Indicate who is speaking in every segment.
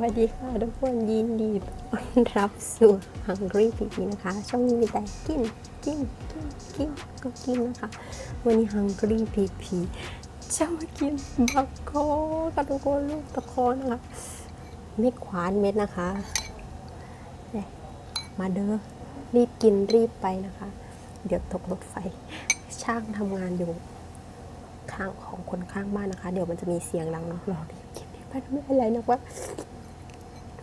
Speaker 1: วัสดีค่ะทุกคนยินดีต้อนรับสู่ Hungry PP นะคะ ช่องนี้มีแต่กินกินกินกินก็กินนะคะ วันนี้ Hungry PP จะมากินบักโคกับทุกคนลูกตะโคนะคะเม็ดขวานเม็ดนะคะเนี่ยมาเด้อรีบกินรีบไปนะคะ เดี๋ยวตกรถไฟ ช่างทำงานอยู่ข้างของคนข้างบ้านนะคะ เดี๋ยวมันจะมีเสียงดังเนาะรอรีบกินรีบไปน้ำลายไหลนะว่า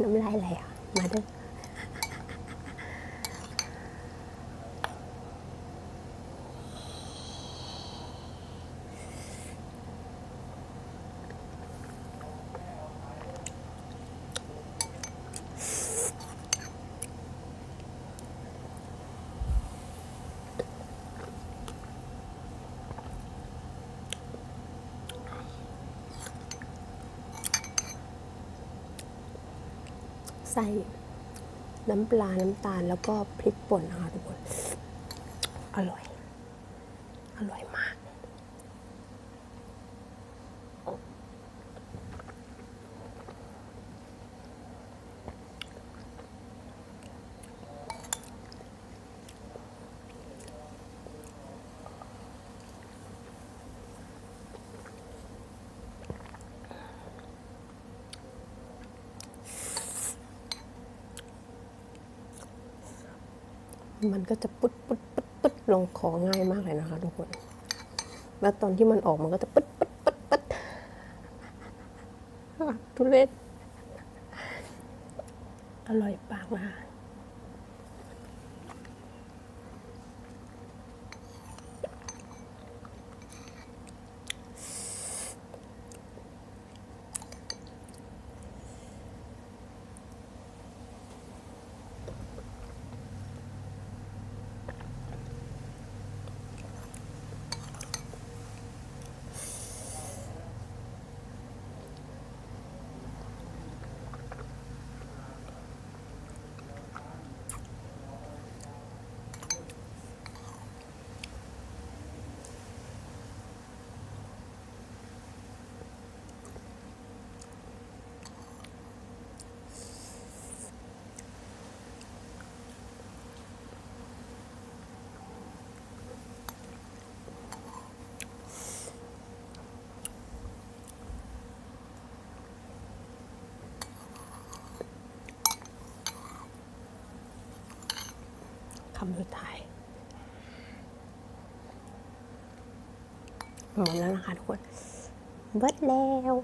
Speaker 1: น้ำลายไหลอะมาด้วย ส่น้ำปลา น้ำตาล แล้วก็พริกป่นนะคะทุกคน อร่อย อร่อยมาก มันก็จะปุ๊ดปุ๊ดปุ๊ดปุ๊ดลงคอง่ายมากเลยนะคะทุกคน แล้วตอนที่มันออกมันก็จะปุ๊ดปุ๊ดปุ๊ดปุ๊ดทุเรศอร่อยปากนะคะ คำสุดท้ายหมดแล้วนะคะทุกคนเบิดแล้ว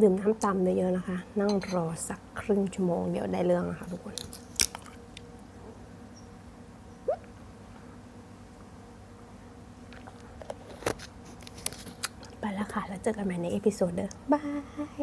Speaker 1: ดื่มน้ำตำเยอะๆนะคะ นั่งรอสักครึ่งชั่วโมงเดี๋ยวได้เรื่องนะคะทุกคนไปแล้วค่ะ แล้วเจอกันใหม่ในเอพิโซดเด้อบาย